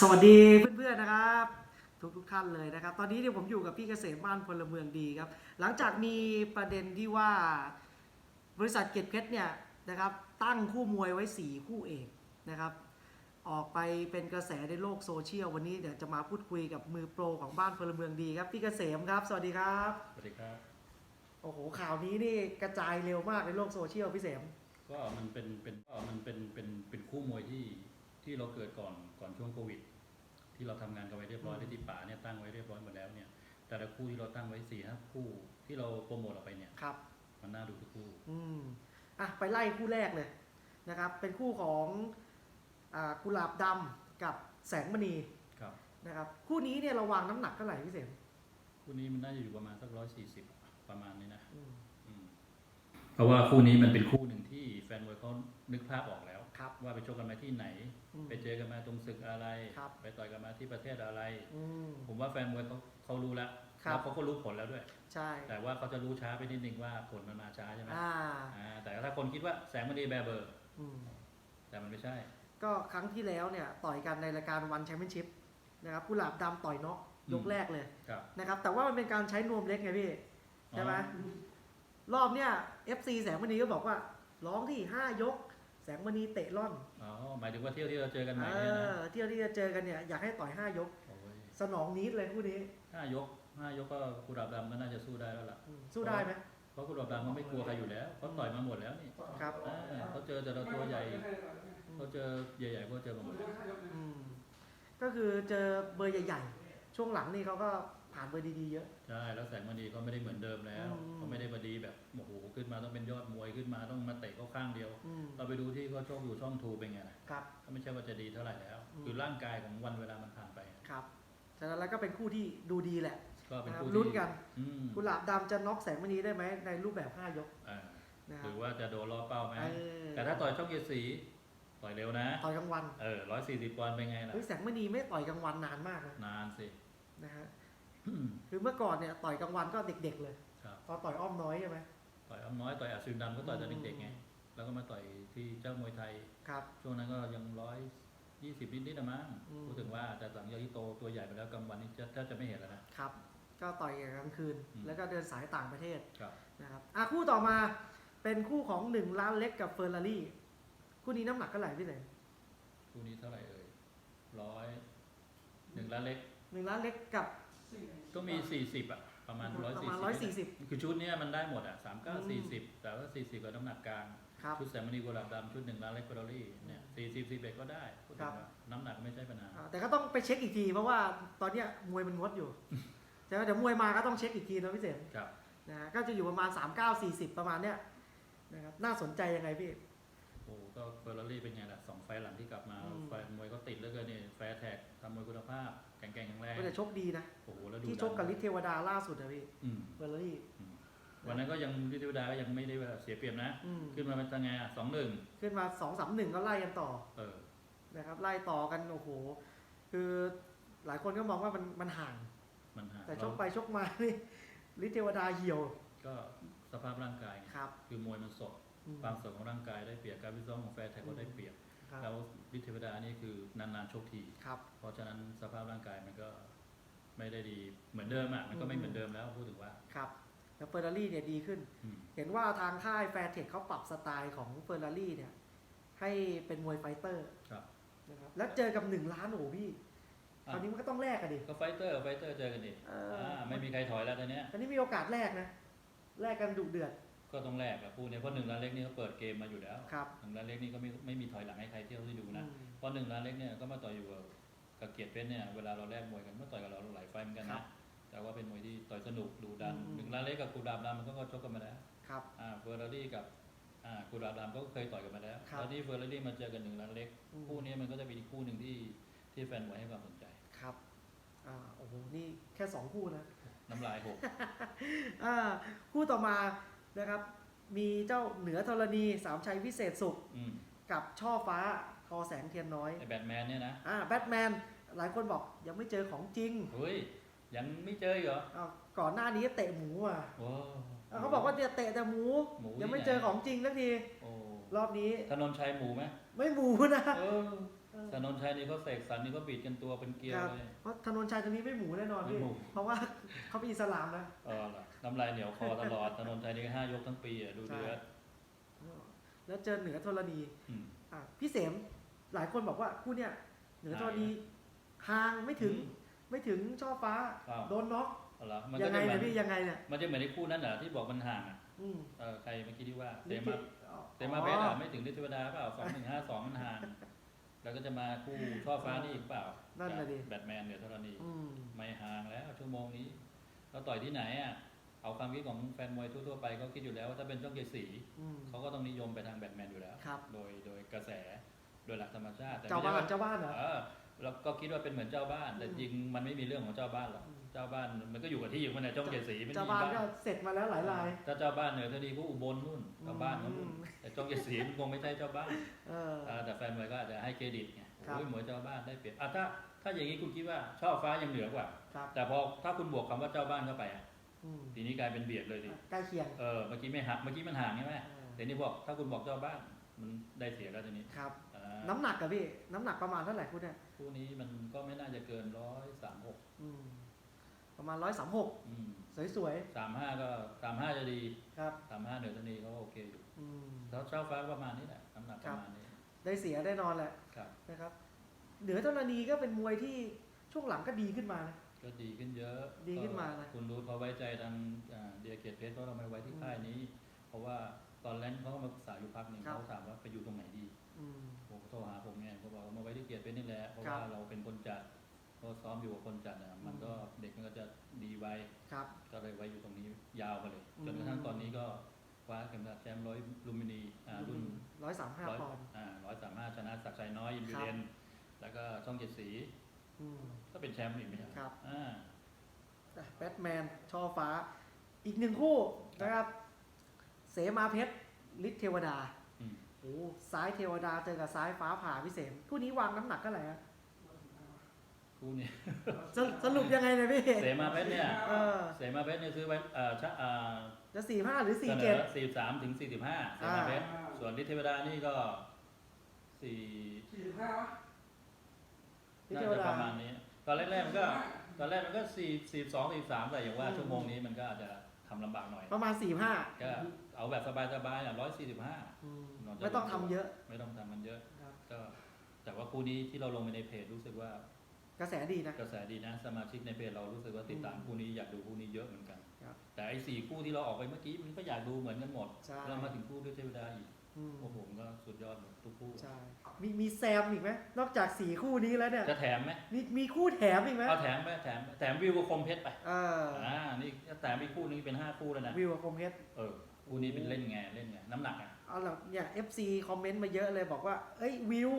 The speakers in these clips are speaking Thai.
สวัสดีเพื่อนๆนะครับ ทุกทุกๆท่านเลยนะครับ ตอนนี้เนี่ยผมอยู่กับพี่เกษมบ้านพลเมืองดีครับ หลังจากมีประเด็นที่ว่าบริษัทเกตเพชรเนี่ยนะครับตั้งคู่มวยไว้ 4 คู่เอกนะครับ ออกไปเป็นกระแสในโลกโซเชียลวันนี้เดี๋ยวจะมาพูดคุยกับมือโปรของบ้านพลเมืองดีครับพี่เกษมครับสวัสดีครับสวัสดีครับโอ้โหข่าวนี้นี่กระจายเร็วมากในโลกโซเชียลพี่เสมก็มันเป็นเป็นก็มันเป็นเป็นเป็นคู่มวยที่ที่เราเกิดก่อนก่อนช่วงโควิด ที่เราทำงานกันไว้เรียบร้อยอืมได้ที่ป่าเนี่ยตั้งไว้เรียบร้อยหมดแล้วเนี่ย แต่ละคู่ที่เราตั้งไว้สี่ห้าคู่ที่เราโปรโมทออกไปเนี่ยครับ มันน่าดูทุกคู่ อืมอะไปไล่คู่แรกเลยนะครับ เป็นคู่ของอ่ากุหลาบดำกับแสงมณีครับนะครับ คู่นี้เนี่ยเราวางน้ำหนักเท่าไหร่พี่เสมคู่นี้มันน่าจะอยู่ประมาณสักร้อยสี่สิบประมาณนี้นะอืมอืมเพราะว่าคู่นี้มันเป็นคู่หนึ่งที่แฟนมวยเขานึกภาพออกแล้ว ครับว่าไปชกกันมาที่ไหน อืมไปเจอกันมาตรงศึกอะไร ครับไปต่อยกันมาที่ประเทศอะไร อืม ผมว่าแฟนมวยเขาเขารู้แล้วครับ แล้วเขาก็รู้ผลแล้วด้วย ใช่แต่ว่าเขาจะรู้ช้าไปนิดนึงว่าผลมันมาช้าใช่ไหมอ่าอ่าแต่ถ้าคนคิดว่าแสงมณีแบร์เบอร์ อืม แต่มันไม่ใช่ ก็ครั้งที่แล้วเนี่ยต่อยกันในรายการวันแชมเปี้ยนชิพนะครับกุหลาบดำต่อยน็อกอืม ยกแรกเลยครับ นะครับ แต่ว่ามันเป็นการใช้นวมเล็กไงพี่ ใช่ไหมรอบเนี่ย FC แสงมณีก็บอกว่า ร้องที่ 5 ยก แสงมณีเตะล่อนอ๋อหมายถึงว่าเที่ยวที่เราเจอกันใหม่เอเนี่ยนะอเที่ยวที่จะเจอกันเนี่ยอยากให้ต่อย5ยก โอ้ยสนองนิดเลยคู่นี้ห้ายกห้ายกก็กุหลาบดำก็น่าจะสู้ได้แล้วล่ะ อืมสู้ได้ไหม เพราะกุหลาบดำเขาไม่กลัวใครอยู่แล้วเขาต่อยมาหมดแล้วนี่ครับ อ่าเขาเจอแต่ละตัวใหญ่เขาเจอใหญ่ๆก็เจอมาหมดแล้วอืมก็คือเจอเบอร์ใหญ่ ๆ ช่วงหลังนี่เขาก็ ผ่านเบอร์ดีๆเยอะ ใช่แล้วแสงมณีก็ไม่ได้เหมือนเดิมแล้วอืมเขาไม่ได้มาดีแบบโอ้โหขึ้นมาต้องเป็นยอดมวยขึ้นมาต้องมาเตะเขาข้างเดียว อืมเราไปดูที่เขาชกอยู่ช่องทูเป็นไงล่ะครับ ก็ไม่ใช่ว่าจะดีเท่าไหร่แล้ว อืม คือร่างกายของวันเวลามันผ่านไป ครับฉะนั้นแล้วก็เป็นคู่ที่ดูดีแหละ ก็เป็นนะครับคู่ลุ้นที่กัน อืมกุหลาบดำจะน็อกแสงมณีได้ไหมในรูปแบบ 5 ยกอ่านะคหรัรืบอว่าจะโดนล้อเป้าไหมเออแต่ถ้าต่อยช่องเกียรติสีต่อยเร็วนะ ต่อยกลางวันเออร้อยสี่สิบปอนด์เป็นไงล่ะ เฮ้ยแสงมณีไม่ต่อยกลางวันนานมากนะนานสินะฮะ คือเมื่อก่อนเนี่ยต่อยกลางวันก็เด็ก ๆ เลยครับตอนต่อยอ้อมน้อยใช่ไหมต่อยอ้อมน้อยต่อยอาซิมดำก็ต่อยตอนเด็กๆไงแล้วก็มาต่อยที่เจ้ามวยไทยครับช่วงนั้นก็ยังร้อยยี่สิบนิดๆนะมั้งอืมพูดถึงว่าแต่หลังจากที่โตตัวใหญ่ไปแล้วกลางวันนี้จะแทบจะไม่เห็นแล้วนะครับ ก็ต่อยกลางคืนอืมแล้วก็เดินสายต่างประเทศครับนะครับอะคู่ต่อมาเป็นคู่ของหนึ่งล้านเล็กกับเฟอร์รารี่คู่นี้น้ำหนักเท่าไหร่พี่เสงคู่นี้เท่าไหร่เอ่ยร้อยหนึ่งล้านเล็กหนึ่งล้านเล็กกับ ก็มีสี่สิบอะประมาณร้อยประสี่มาณสิบร้อยสี่สิบคือชุดเนี้ยมันได้หมดอะสามเก้าอืสี่มสิบแต่ว่าสี่สิบกับน้ำหนักกลาง ครับ ชุดแสมณีกุหลาบดำชุดหนึ่งล้านเล็กเฟอร์รารี่เนี่ยสี่สิบสี่เอ็ดก็ได้พูดถึงครับว่าน้ำหนักไม่ใช่ปัญหา อ่าแต่ก็ต้องไปเช็คอีกทีเพราะว่าตอนเนี้ยมวยมันงดอยู่ ใช่ไหมเดี๋ยวมวยมาก็ต้องเช็คอีกทีนะพี่เสมครับ นะฮะก็จะอยู่ประมาณ 3 9 40 ประมาณเนี้ยนะครับน่าสนใจยังไงพี่ โอ้ก็เฟอร์รารี่เป็นไงล่ะสองไฟล์หลังที่กลับมา อืม ไฟล์มวยก็ติดเหลือเกินนี่แฟร์แท็กทำมวยคุณภาพแข็งแกร่งแข็งแรงก็จะชกดีนะ โอ้โหแล้วดูที่ชกกับลิทเทวดาล่าสุดนะพี่อืมเฟอร์รารี่วันนั้นก็ยังลิทิวดาก็ยังไม่ได้ว่าเสียเปรียบนะ อืม ขึ้นมาเป็นยังไงอะสองหนึ่งขึ้นมา2 3 1ก็ไล่กันต่อเออ นะครับ ไล่ต่อกันโอ้โห คือหลายคนก็มองว่ามันมันห่าง มันหาแต่ชกไปชกมานี่ลิทเทวดาเหี่ยวก็สภาพร่างกายไงครับ คือมวยมันสดอืม ความสดของร่างกายได้เปรียบการวิซ้อมของแฟร์แท็กก็ได้เปรียบ ครับแล้วลิทิวดานี่คือนานๆชกที ครับ เพราะฉะนั้นสภาพร่างกายมันก็ไม่ได้ดีเหมือนเดิมอะมันก็ไม่อืมเหมือนเดิมแล้วพูดถึงว่าครับ แล้วเฟอร์รารี่เนี่ยดีขึ้น อืมเห็นว่าทางค่ายแฟร์เทคเขาปรับสไตล์ของเฟอร์รารี่เนี่ย ให้เป็นมวยไฟเตอร์ครับนะครับแล้วเจอกับหนึ่งล้านโอ้โหพี่คอะราวนี้มันก็ต้องแลกกันดิ ก็ไฟเตอร์ไฟเตอร์เจอกันดิเอออ่าไม่มีใครถอยแล้วตอนเนี้ยอันนี้มีโอกาสแลกนะแลกกันดุเดือด ก็ต้องแลกอะพูดเนี่ยเพราะหนึ่งล้านเล็กนี่เขาเปิดเกมมาอยู่แล้วครับหนึ่งล้านเล็กนี่ก็ไม่ไม่มีถอยหลังให้ใครเที่ยวที่ดูนะอืมเพราะหนึ่งล้านเล็กเนี่ยก็มาต่อยอยู่กับกับเกียรติเพชรเนี่ยเวลาเราแลกมวยกันก็ต่อยกับเราหลายไฟล์เหมือนกันครันะบแต่ว่าเป็นมวยที่ต่อยสนุกดูดันอืม หนึ่งล้านเล็กกับกูดาบดำมันก็ก็ชกกันมาแล้วครับ อ่าเฟอร์รารี่กับอ่ากูดาบดำก็เคยต่อยกันมาแล้วครับตอนนี้เฟอร์รารี่มาเจอกันหนึ่งล้านเล็กอืม คู่นี้มันก็จะเป็นอีกคู่หนึ่งที่ที่แฟนมวยให้ความสนใจครับอ่าโอ้โหนี่แค่สองคู่นะ น้ำลายหก อ่าคู่ต่อมา นะครับ มีเจ้าเหนือธรณีสามชัยวิเศษสุขอืมกับช่อฟ้าทอแสงเทียนน้อย ไอแบทแมนเนี่ยนะอ่าแบทแมนหลายคนบอกยังไม่เจอของจริงเฮ้ยยังไม่เจออีกเหรออ้าวก่อนหน้านี้เตะหมูอะโอ้ อ่าเขาบอกว่าจะเตะแต่หมู หมูยังไม่ที่ไหน เจอของจริงสักที โอ้รอบนี้ถนนชัยหมูไหมไม่หมูนะ เออเออ ถนนชัยนี่เขาเสกสรรนี่เขาบีดกันตัวเป็นเกลียวครับเลย เพราะถนนชัยตรงนี้ไม่หมูแน่นอนพี่ ไม่หมู เพราะว่าเขาเป็นอิสลามนะ เออล่ะน้ำลายเหนียวคอตลอดถนนชัยนี่ก็ห้ายกทั้งปีอะดูใช่เดือดแล้วเจอเหนือธรณีอืม อะพี่เสมหลายคนบอกว่าคู่เนี่ยเหนือธรณีห่างไม่ถึง อืมไม่ถึงช่อฟ้าอ้าวโดนน็อกเอาละมันยัก็งไงจะเหมืเนี่อยนพี่ยังไงเนี่ยมันจะเหมือนในคู่นั้นเหรอที่บอกมันห่างอะอืมเออใครเมื่อกี้ที่ว่าเซลิมาขิตอ๋อเซมาเบสอะไม่ถึงฤทธิวดาเปล่าสองหนึ่งห้าสองมันห่าง แล้วก็จะมาคู่ช่อฟ้านี่อีกเปล่านั่นน่ะดิ แบทแมนเหนือธรณีอืมไม่ห่างแล้วชั่วโมงนี้เราต่อยที่ไหนอะ เอาความคิดของแฟนมวยทั่วๆไปเขาคิดอยู่แล้วว่าถ้าเป็นช่องเจ็ดสีอืม เขาก็ต้องนิยมไปทางแบทแมนอยู่แล้ว ครับ โดยโดยกระแสโดยหลักธรรมชาติแต่เจ้าไม่บ้านใช่เจ้าบ้านเหรอ เออ เราก็คิดว่าเป็นเหมือนเจ้าบ้าน แต่อืมจริงมันไม่มีเรื่องของเจ้าบ้านหรอกอืมเจ้าบ้านมันก็อยู่กับที่อยู่มันในช่องเจ็ดสีมันเจ้ามีบ้านบ้านก็เสร็จมาแล้วหลายรายถ้าเจ้าบ้านเหนือทดีก็อุบลนู่นกับบ้านเขานู่นอืมแต่ช่องเจ็ดสีมันคงไม่ใช่เจ้าบ้านเออเออแต่แฟนมวยก็อาจจะให้เครดิตไงครับโอ้ยหมวยเจ้าบ้านได้เปรียบอะถ้าถ้าอย่างนี้คุณคิดว่าช่อฟ้ายังเหนือกว่าครับแต่พอถ้าคุณบวกคำว่าเจ้าบ้านเข้าไปอะอืมทีนี้กลายเป็นเบียดเลยดิใกล้เคียงเออเมื่อกี้ไม่หักเมื่อกี้มันห่างใช่ไหมเออแต่นี่บอกถ้าคุณบอกเจ้าบ้าน มันได้เสียแล้วทีนี้ครับ อ่าน้ำหนักอะพี่ น้ำหนักประมาณเท่าไหร่คุณเนี่ยคู่นี้มันก็ไม่น่าจะเกินร้อยสามหกอืมประมาณร้อยสามหกสวยสามห้าก็สามห้าจะดีๆครับสามห้าเหนือทนีเขาโอเคอยู่อืม แล้วเช้าฟ้าประมาณนี้แหละน้ำหนักประมาณนี้ได้เสียได้นอนแหละครับ นะครับ เหนือธรณีก็เป็นมวยที่ช่วงหลังก็ดีขึ้นมานะ ก็ดีขึ้นเยอะดีขึ้นมานะก็คุณรู้เขาไว้ใจทางอ่าเดียเกียรติเพชรเขาเราไม่ไว้ที่ค่ายนี้ เพราะว่า ตอนแรกเขาก็มาปรึกษาอยู่พักหนึ่งครับเขาถามว่าไปอยู่ตรงไหนดีอืมผมก็โทรหาผมเนี่ยเขาบอกว่ามาไว้ที่เกียรติเพชรนี่แหละเพราะครับว่าเราเป็นคนจัดก็ซ้อมอยู่กับคนจัดนะมันก็เด็กมันก็จะดีไว ครับ ก็เลยไว้อยู่ตรงนี้ยาวมาเลยอืมจนกระทั่งตอนนี้ก็คว้าเข็มขัดแชมป์ร้อยลูมินีอ่ารุ่นร้อยสามห้าร้อยปอนด์อ่าร้อยสามห้าชนะศักดิ์ชัยน้อยอินบิเดนแล้วก็ช่องเจ็ดสีอืม ก็เป็นแชมป์อีกไม่ใช่เหอครับ อ่าอะแบทแมนช่อฟ้า อีกหนึ่งคู่นะครับ เสมาเพชรฤทธิ์เทวดาอืม โอ้ซ้ายเทวดาเจอกับซ้ายฟ้าผ่าพิเศษคู่นี้วางน้ำหนักเท่าไหร่ฮะคู่นี้สรุปสรุปยังไงเนี่ยพี่ เสมาเพชรเนี่ยเออ เสมาเพชรเนี่ยซื้อไว้เอ่อชะอ่าจะสี่ห้าหรือเสสี่นเจ็ดอสี่สามถึงสี่สิบห้าเสมาเพชรส่วนฤทธิเทวดานี่ก็สี่สี่สิบห้าวะฤทธิ์น่าเทวจะดาประมาณนี้ ตอนแรกๆมันก็ ตอนแรกมันก็สี่สี่สองสี่สามแต่อย่างว่าอืมชั่วโมงนี้มันก็อาจจะทำลำบากหน่อย ประมาณสี่ห้าก็เอาแบบสบายๆอะร้อยสี่สิบห้าไม่ต้องทำเยอะ ไม่ต้องทำมันเยอะครับก็แต่ว่าคู่นี้ที่เราลงไปในเพจรู้สึกว่ากระแสดีนะกระแสดีนะสมาชิกในเพจเรารู้สึกว่าติดตามอืมคู่นี้อยากดูคู่นี้เยอะเหมือนกันครับแต่ไอ้สี่คู่ที่เราออกไปเมื่อกี้มันก็อยากดูเหมือนกันหมดใช่แล้วมาถึงคู่ด้วยเทวดาอีก อืมโอ้โหมันก็สุดยอดหมดทุกคู่ใช่มีมีแซมอีกไหมนอกจากสี่คู่นี้แล้วเนี่ยจะแถมไหมมีมีคู่แถมอีกไหมเอาแถมไหมแถมแถมวิวกับคมเพชรไปเอออ่านี่แถมอีกคู่นึงเป็นห้าคู่แล้วนะวิวกับคมเพชรเออคู่นี้เป็นเล่นไงเล่นไงน้ำหนักอะเอาล่ะเนี่ย FC คอมเมนต์มาเยอะเลยบอกว่า เอ้ยวิว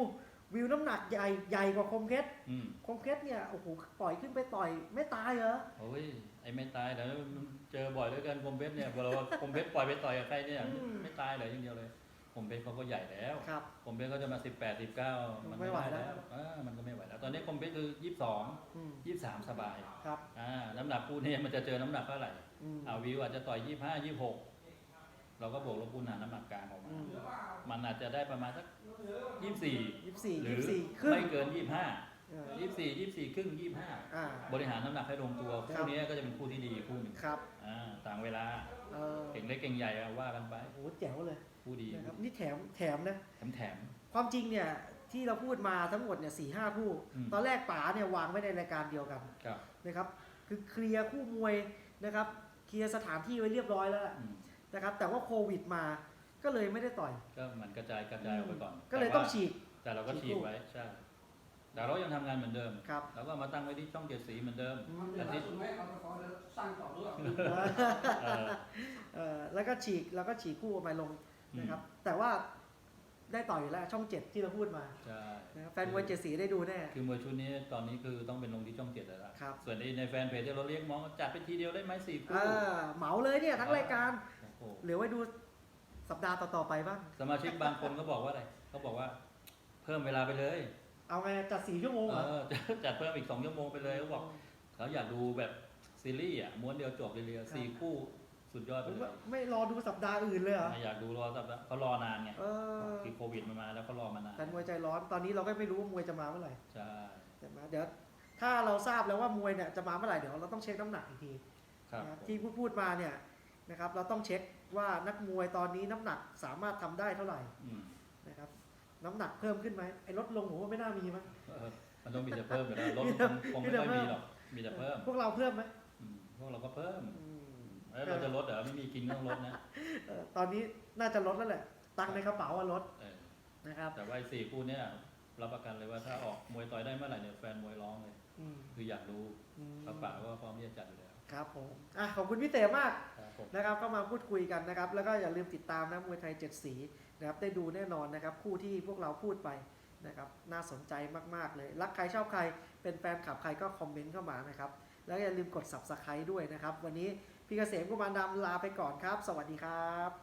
วิวน้ำหนักใหญ่ใหญ่กว่าคมเพชรอืมคมเพชรเนี่ยโอ้โหปล่อยขึ้นไปต่อยไม่ตายเหรอ โอ้ยไอ้ไม่ตายแต่มันเจอบ่อยด้วยกันคมเพชรเนี่ยเราคมเพชรปล่อยไปต่อยกับใครเนี่ยอืม ไม่ตายเลยอย่างเดียวเลย คมเพชรเขาก็ใหญ่แล้ว ครับคมเพชรเขาจะมา18 19มันไม่ไหวแล้วอ่ามันก็ไม่ไหวแล้ว ตอนนี้คมเพชรคือ22อืม23สบายครับ อ่าน้ำหนักคู่นี้มันจะเจอน้ำหนักเท่าไหร่อืมอ่าวิวอาจจะต่อย25 26เราก็บวกลบคูณหารน้ำหนักกลางออกมาอืมมันอาจจะได้ประมาณสัก24ยี่สิบสี่หรืยี่อสิบสี่ครึ่งไม่เกิน25เออ24 24ครึ่ง25อ่า บริหารน้ำหนักให้ลงตัวครัคู่บนี้ก็จะเป็นคู่ที่ดีคู่หนึ่งครับอ่าต่างเวลาเออเก่งเล็กเก่งใหญ่อะว่ากันไปโอ้โหแจ๋วเลยคู่ดีนะครับนี่แถมแถมนะ แถมแถม ความจริงเนี่ยที่เราพูดมาทั้งหมดเนี่ยสี่ห้าคู่ อืม ตอนแรกป๋าเนี่ยวางไว้ในรายการเดียวกันครับนะครับ คือเคลียร์คู่มวยนะครับเคลียร์สถานที่ไว้เรียบร้อยแล้วล่ะอืมนะครับ แต่ว่าโควิดมาก็เลยไม่ได้ต่อยก็มันกระจายกระจายออกไปก่อนก็เลยแต่ต้องว่าฉีก แต่เราก็ฉีฉีกกคู่ไว้ใช่ แต่เรายังทำงานเหมือนเดิมครับ แล้วก็มาตั้งไว้ที่ช่องเจ็ดสีเหมือนเดิมอืมมันเป็นสุดไหมเอาไปขอเดี๋ยวสร้างต่อด้วย เออเอ่อแล้วก็ฉีกแล้วก็ฉีกคู่ออกมาลงอืมนะครับ แต่ว่าได้ต่อยอยู่แล้วช่องเจ็ดที่เราพูดมาใช่นะครับแฟนมวยเจ็ดสีได้ดูแน่ คือมวยชุดนี้ตอนนี้คือต้องเป็นลงที่ช่องเจ็ดแล้วล่ะครับ ส่วนในในแฟนเพจที่เราเรียกมองว่าจัดเป็นทีเดียวได้ไหมสี่เอคู่อเหมาเลยเนี่ยทั้งรายการ โอ้โหเหลือไว้ดูสัปดาห์ต่อ ๆ ไปบ้าง สมาชิกบางคนก็บอกว่าอะไรเขาบอกว่า เพิ่มเวลาไปเลย เอาไงจัดสี่ชั่วโมงเหรอเออจัดเพิ่มอีกสองชั่วโมงไปเลยเขาบอกเขาอยากดูแบบซีรีส์อะม้วนเดียวจบเลยเลยสี่คู่สุดยอดไปผมเลว่ายไม่รอดูสัปดาห์อื่นเลยเหรอไม่อยากดูรอสัปดาห์เขารอนานไงเออ คือโควิดมันมาแล้วเขารอมานานแฟนมวยใจร้อนตอนนี้เราก็ไม่รู้ว่ามวยจะมาเมื่อไหร่ใช่ใช่ไหมเดี๋ยวถ้าเราทราบแล้วว่ามวยเนี่ยจะมาเมื่อไหร่เดี๋ยวเราต้องเช็คน้ำหนักอีกทีครับนะครับที่พูดพูดมาเนี่ยนะครับเราต้องเช็คว่านักมวยตอนนี้น้ำหนักสามารถทำได้เท่าไหร่อืมนะครับ น้ำหนักเพิ่มขึ้นไหมไอ้ลดลงผมว่าไม่น่ามีมั้งเออมันต้องมีแต่เพิ่มอยู่แล้วลดมีแต่คงมีไม่แต่ค่อยเพิ่มีมหรอกมีแต่เพิ่ม พวกเราเพิ่มไหมอืมพวกเราก็เพิ่มอืมแล้วเราจะลดเหรอไม่มีกินก็ต้องลดนะเอ่อตอนนี้น่าจะลดแล้วแหละ ตังค์ในกระเป๋าอะลดเออนะครับ แต่ว่าไอ้สี่คู่เนี้ยรับประกันเลยว่าถ้าออกมวยต่อยได้เมื่อไหร่เนี่ยแฟนมวยร้องเลยอืมคืออยากดูอืมกระเป๋าก็พร้อมที่จะจัดอยู่แล้ว ครับผมอะขอบคุณพี่เต๋มากครับผม นะครับก็มาพูดคุยกันนะครับ แล้วก็อย่าลืมติดตามนะมวยไทยเจ็ดสีนะครับได้ดูแน่นอนนะครับ คู่ที่พวกเราพูดไปนะครับน่าสนใจมากๆเลย รักใครชอบใครเป็นแฟนคลับใครก็คอมเมนต์เข้ามานะครับ แล้วอย่าลืมกด subscribe ด้วยนะครับ วันนี้พี่เกษมกุมารดำลาไปก่อนครับ สวัสดีครับ